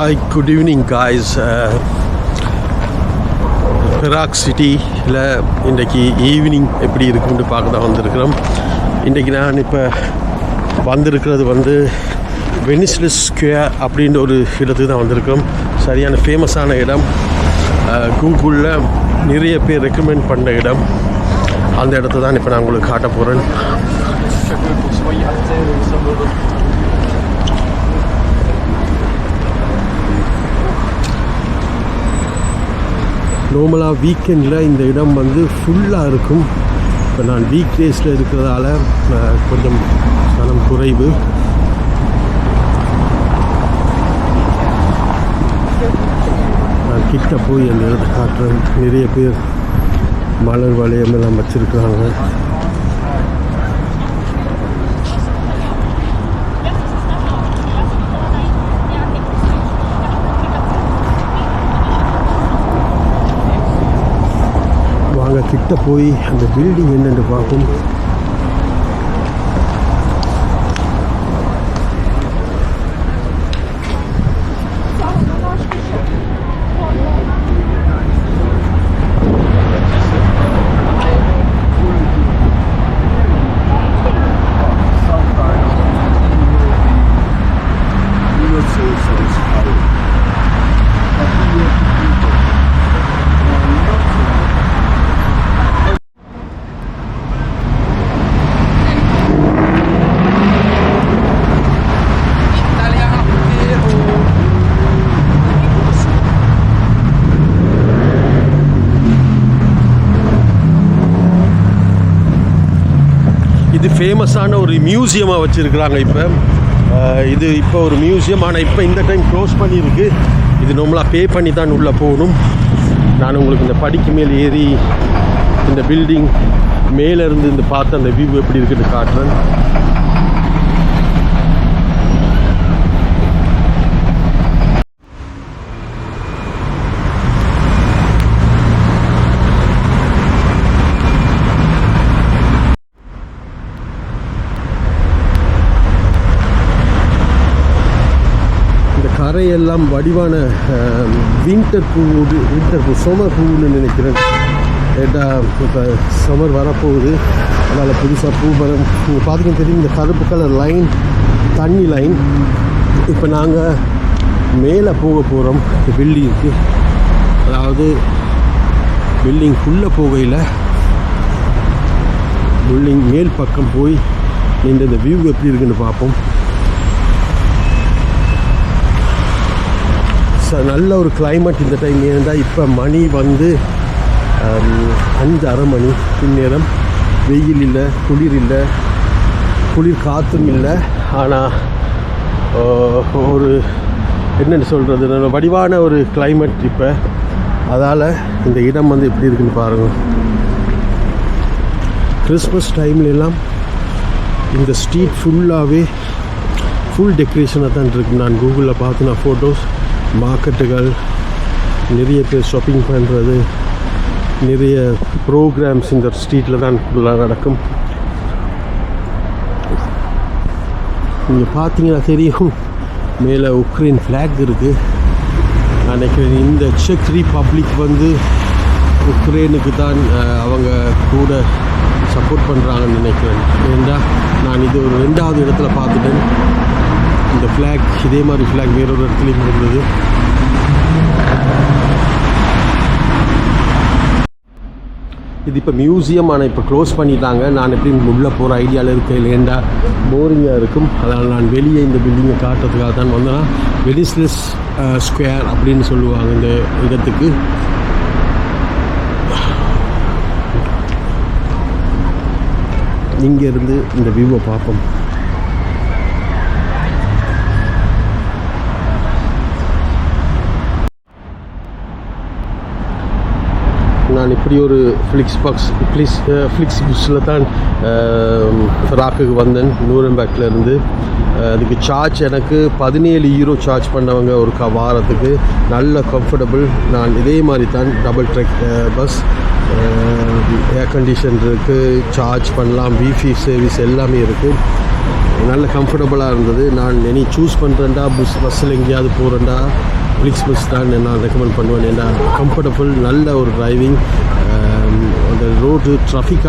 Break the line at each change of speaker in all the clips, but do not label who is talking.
Hi good evening guys Perak சிட்டியில் இன்றைக்கி evening எப்படி இருக்குன்னு பார்க்க தான் வந்திருக்கிறோம். இன்றைக்கி நான் இப்போ வந்திருக்கிறது வந்து வெனிஸ்லஸ் ஸ்கொயர் அப்படின்ற ஒரு இடத்துக்கு தான் வந்திருக்கிறோம். சரியான ஃபேமஸான இடம். கூகுளில் நிறைய பேர் ரெக்கமெண்ட் பண்ண இடம். அந்த இடத்த தான் இப்போ நான் உங்களுக்கு காட்ட போகிறேன் நார்மலாக வீக்கெண்டில் இந்த இடம் வந்து ஃபுல்லாக இருக்கும். இப்போ நான் வீக் டேஸில் இருக்கிறதால கொஞ்சம் சனம் குறைவு. நான் கிட்ட போய் அந்த இடத்த காட்டுறேன். நிறைய பேர் மலர் வளையம் எல்லாம் வச்சுருக்காங்க வாங்க கிட்ட போய் அந்த பில்டிங் என்னென்று பார்ப்போம் இது ஃபேமஸான ஒரு மியூசியமாக வச்சுருக்குறாங்க இப்போ. இது இப்போ ஒரு மியூசியம் ஆனால் இப்போ இந்த டைம் க்ளோஸ் பண்ணியிருக்கு. இது நம்மளாக பே பண்ணி தான் உள்ளே போகணும். நான் உங்களுக்கு இந்த படிக்கு மேல் ஏறி இந்த பில்டிங் மேலேருந்து இந்த பார்த்து அந்த வியூ எப்படி இருக்குன்னு காட்டுறேன். தரையெல்லாம் கரையெல்லாம் வடிவான வின்டர் பூ வின்டர் பூ சோமர் பூன்னு நினைக்கிறேன். ஏட்டா இப்போ சமர் வரப்போகுது. அதனால் புதுசாக பூ மரம் நீங்கள் பார்த்தீங்கன்னா தெரியும் இந்த கருப்பு கலர் லைன் தண்ணி லைன் இப்போ நாங்கள் மேலே போக போகிறோம் பில்டிங்க்கு அதாவது பில்டிங்குள்ளே போகையில் பில்டிங் மேல் பக்கம் போய் இந்த வியூ எப்படி இருக்குன்னு பார்ப்போம். நல்ல ஒரு கிளைமேட் இந்த டைம் இருந்தால் இப்போ மணி வந்து அஞ்சு அரை மணி பின்னேரம். வெயில் இல்லை குளிர் இல்லை குளிர் காற்றும் இல்லை. ஆனால் ஒரு என்னென்னு சொல்கிறது வடிவான ஒரு கிளைமேட் இப்போ. அதால் இந்த இடம் வந்து எப்படி இருக்குன்னு பாருங்கள் கிறிஸ்மஸ் டைம்லெல்லாம் இந்த ஸ்ட்ரீட் ஃபுல்லாகவே ஃபுல் டெக்கரேஷனாக தான் இருக்கு. நான் கூகுளில் பார்த்து நான் ஃபோட்டோஸ் மார்க்கெட்டுகள் நிறைய பேர் ஷாப்பிங் பண்ணுறது நிறைய ப்ரோக்ராம்ஸ் இந்த ஸ்ட்ரீட்டில் தான் ஃபுல்லாக நடக்கும். நீங்கள் பார்த்தீங்கன்னா தெரியும் மேலே உக்ரைன் ஃப்ளாக் இருக்குது நான் நினைக்கிறேன் இந்த செக் ரிபப்ளிக் வந்து உக்ரைனுக்கு தான் அவங்க கூட சப்போர்ட் பண்ணுறாங்கன்னு நினைக்கிறேன். ஏண்டா? நான் இது ஒரு ரெண்டாவது இடத்துல பார்த்துட்டேன். இந்த ஃப்ளாக் இதே மாதிரி ஃப்ளாக் வேறொரு இடத்துலையும் இருந்தது இது இப்போ மியூசியம் ஆனால் இப்போ க்ளோஸ் பண்ணிட்டாங்க. நான் எப்படி உள்ளே போகிற ஐடியாவில் இருக்கேன்? இல்லைண்டா போரிங்காக இருக்கும். அதனால் நான் வெளியே இந்த பில்டிங்கை காட்டுறதுக்காக தான் வந்தேன்னா வெனிஸ்லஸ் ஸ்கொயர் அப்படின்னு சொல்லுவாங்க இந்த இடத்துக்கு. இங்கேருந்து இந்த வியூவை பார்ப்போம். நான் இப்படி ஒரு ஃப்ளிக்ஸ் பாக்ஸ் ஃப்ளிக்ஸ் ஃப்ளிக்ஸ் புக்ஸில் தான் ஃப்ராக்குக்கு வந்தேன் நூரம்பேக்கில் இருந்து அதுக்கு சார்ஜ் எனக்கு பதினேழு ஈரோ சார்ஜ் பண்ணவங்க ஒரு க வாரத்துக்கு. நல்ல கம்ஃபர்டபுள் நான் இதே மாதிரி தான் டபுள் ட்ரெக் பஸ் ஏர் கண்டிஷன் இருக்குது சார்ஜ் பண்ணலாம் wifi சர்வீஸ் எல்லாமே இருக்குது நல்ல கம்ஃபர்டபுளாக இருந்தது. நான் இனி சூஸ் பண்ணுறேன்டா பஸ் பஸ்ஸில் எங்கேயாவது போகிறேன்டா ஃப்ளிக்ஸ் பஸ் தான் நான் ரெக்கமெண்ட் பண்ணுவேன். ஏன்னா கம்ஃபர்டபுள் நல்ல ஒரு டிரைவிங் அந்த ரோடு ட்ராஃபிக்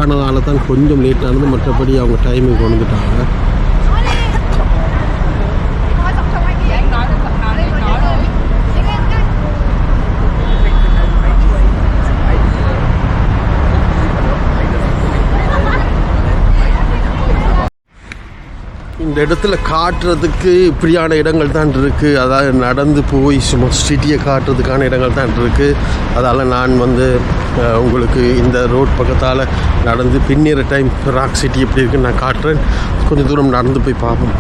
தான் கொஞ்சம் லேட் ஆனது. மற்றபடி அவங்க டைமுக்கு வந்துட்டாங்க இந்த இடத்துல காட்டுறதுக்கு இப்படியான இடங்கள் தான் இருக்குது அதாவது நடந்து போய் சும்மா சிட்டியை காட்டுறதுக்கான இடங்கள் தான் இருக்குது அதால் நான் வந்து உங்களுக்கு இந்த ரோட் பக்கத்தால் நடந்து பின்னிற டைம் ராக் சிட்டி எப்படி இருக்குன்னு நான் காட்டுறேன். கொஞ்சம் தூரம் நடந்து போய் பார்ப்போம்.